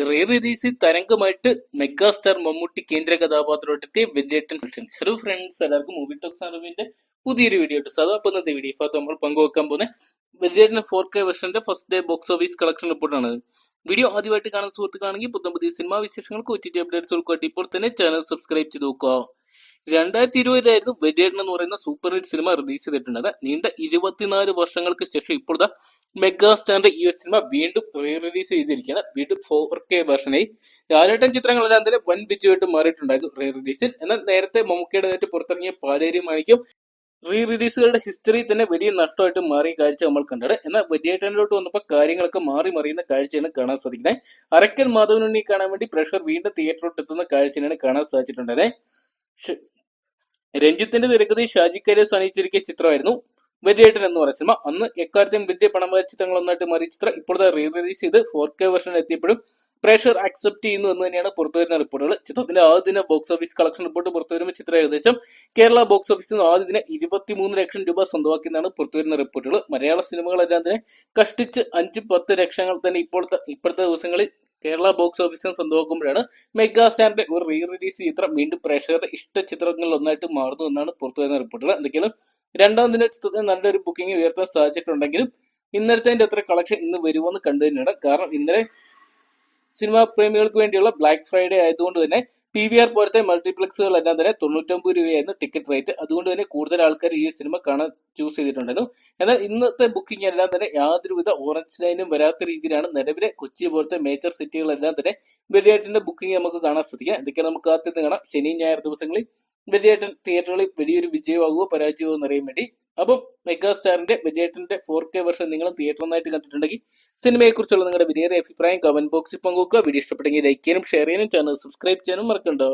Re റിലീസിൽ തരംഗമായിട്ട് megastar Mammootty കേന്ദ്ര കഥാപാത്രമായിട്ടെത്തിയ വെല്ലേട്ടൻ hello friends എല്ലാവർക്കും മൂവി ടോക്സ് അറിവിന്റെ പുതിയൊരു വീഡിയോ ഇട്ട് സാധാ അപ്പം ഇന്നത്തെ വീഡിയോ ഇപ്പൊ നമ്മൾ പങ്കുവെക്കാൻ പോകുന്ന വെല്ലേട്ടൻ four K വെർഷന്റെ first day box office collection റിപ്പോർട്ടാണ് വീഡിയോ ആദ്യമായിട്ട് കാണുന്ന സുഹൃത്തുക്കളാണെങ്കിൽ പുതിയ പുതിയ സിനിമാ വിശേഷങ്ങൾക്ക് ഒ ടി ടി ഇപ്പോൾ തന്നെ ചാനൽ സബ്സ്ക്രൈബ് ചെയ്ത് നോക്കുക. രണ്ടായിരത്തി ഇരുപതിലായിരുന്നു വെല്ലേട്ടൻ എന്ന് പറയുന്ന സൂപ്പർ ഹിറ്റ് സിനിമ റിലീസ് ചെയ്തിട്ടുള്ളത്. നീണ്ട ഇരുപത്തിനാല് വർഷങ്ങൾക്ക് ശേഷം ഇപ്പോഴത്തെ മെഗാസ്റ്റാറിന്റെ ഈ ഒരു സിനിമ വീണ്ടും റീ റിലീസ് ചെയ്തിരിക്കുകയാണ്. വീണ്ടും ഫോർ കെ വേർഷനായി ലാലേട്ടൻ ചിത്രങ്ങളെല്ലാം തന്നെ വൻ വിജയമായിട്ട് മാറിയിട്ടുണ്ടായിരുന്നു റീ റിലീസിൽ എന്നാൽ നേരത്തെ മമ്മൂക്കയുടെ നേരിട്ട് പുറത്തിറങ്ങിയ പാലേരി മാണിക്യം റീ റിലീസുകളുടെ ഹിസ്റ്ററി തന്നെ വലിയ നഷ്ടമായിട്ട് മാറിയ കാഴ്ച നമ്മൾ കണ്ടത് എന്നാൽ വലിയേട്ടനിലോട്ട് വന്നപ്പോൾ കാര്യങ്ങളൊക്കെ മാറി മറിയുന്ന കാഴ്ചയാണ് കാണാൻ സാധിക്കുന്നത്. അരക്കൻ മാധവനുണ്ണി കാണാൻ വേണ്ടി പ്രഷർ വീണ്ടും തിയേറ്ററിലോട്ട് എത്തുന്ന കാഴ്ചയാണ് കാണാൻ സാധിച്ചിട്ടുണ്ടത് ഷ്- രഞ്ജിത്തിന്റെ തിരക്കഥയിൽ ഷാജി കൈലാസ് അണിയിച്ചിരിക്കിയ ചിത്രമായിരുന്നു വലിയേട്ടൻ എന്ന് പറയുന്ന സിനിമ. അന്ന് എക്കാലത്തെയും വലിയ ചിത്രങ്ങൾ ഒന്നായിട്ട് മാറിയ ചിത്രം ഇപ്പോഴത്തെ റീ റിലീസ് ചെയ്ത് ഫോർ കെ വെർഷൻ എത്തിയപ്പോഴും പ്രേക്ഷകർ അക്സെപ്റ്റ് ചെയ്യുന്നു എന്ന് തന്നെയാണ് പുറത്തുവരുന്ന റിപ്പോർട്ടുകൾ. ചിത്രത്തിന്റെ ആദ്യ ദിന ബോക്സ് ഓഫീസ് കളക്ഷൻ റിപ്പോർട്ട് പുറത്തുവരുമ്പോൾ ചിത്രം ഏകദേശം കേരള ബോക്സ് ഓഫീസിൽ നിന്ന് ആദ്യ ദിനം ഇരുപത്തിമൂന്ന് ലക്ഷം രൂപ സ്വന്തമാക്കിയെന്നാണ് പുറത്തുവരുന്ന റിപ്പോർട്ടുകൾ. മലയാള സിനിമകളെല്ലാം തന്നെ കഷ്ടിച്ച് അഞ്ച് പത്ത് ലക്ഷങ്ങൾ തന്നെ ഇപ്പോഴത്തെ ഇപ്പോഴത്തെ ദിവസങ്ങളിൽ കേരള ബോക്സ് ഓഫീസിൽ സ്വന്തമാക്കുമ്പോഴാണ് മെഗാസ്റ്റാറിന്റെ ഒരു റീ റിലീസ് ചിത്രം. വീണ്ടും പ്രേക്ഷകരുടെ ഇഷ്ട ചിത്രങ്ങളിൽ ഒന്നായിട്ട് മാറുന്നു എന്നാണ് പുറത്തുവരുന്ന റിപ്പോർട്ടുകൾ എന്തൊക്കെയാണ്? രണ്ടാം ദിന ചിത്രത്തിന് നല്ലൊരു ബുക്കിംഗ് ഉയർത്താൻ സാധിച്ചിട്ടുണ്ടെങ്കിലും ഇന്നലത്തെ അത്ര കളക്ഷൻ ഇന്ന് വരുമെന്ന് കണ്ടു തന്നെയാണ്. കാരണം ഇന്നലെ സിനിമാ പ്രേമികൾക്ക് വേണ്ടിയുള്ള ബ്ലാക്ക് ഫ്രൈഡേ ആയതുകൊണ്ട് തന്നെ പി വി ആർ പോലത്തെ മൾട്ടിപ്ലക്സുകളെല്ലാം തന്നെ തൊണ്ണൂറ്റൊമ്പത് രൂപയായിരുന്നു ടിക്കറ്റ് റേറ്റ് അതുകൊണ്ട് തന്നെ കൂടുതൽ ആൾക്കാർ ഈ സിനിമ കാണാൻ ചൂസ് ചെയ്തിട്ടുണ്ടായിരുന്നു. എന്നാൽ ഇന്നത്തെ ബുക്കിംഗ് എല്ലാം തന്നെ യാതൊരുവിധ ഓറഞ്ച് ലൈനും വരാത്ത രീതിയിലാണ് നിലവിലെ കൊച്ചി പോലത്തെ മേജർ സിറ്റികളെല്ലാം തന്നെ വെള്ളിയാട്ടിന്റെ ബുക്കിംഗ് നമുക്ക് കാണാൻ സാധിക്കാം ഇതൊക്കെ നമുക്ക് കാത്തിരുന്ന് കാണാം. ശനി ഞായർ ദിവസങ്ങളിൽ വെള്ളിയാട്ടൻ തിയേറ്ററുകളിൽ വലിയൊരു വിജയമാകുമോ പരാജയമോ എന്നറിയാൻ വേണ്ടി അപ്പം മെഗാസ്റ്റാറിന്റെ വിജയത്തിന്റെ ഫോർ കെ വർഷം നിങ്ങൾ തിയേറ്ററിനായിട്ട് കണ്ടിട്ടുണ്ടെങ്കിൽ സിനിമയെക്കുറിച്ചുള്ള നിങ്ങളുടെ വിലയേറിയ അഭിപ്രായം കമന്റ് ബോക്സിൽ പങ്കുവെക്കുക. വീഡിയോ ഇഷ്ടപ്പെട്ടെങ്കിൽ ലൈക്ക് ചെയ്യാനും ഷെയർ ചെയ്യാനും ചാനൽ സബ്സ്ക്രൈബ് ചെയ്യാനും മറക്കണ്ടോ.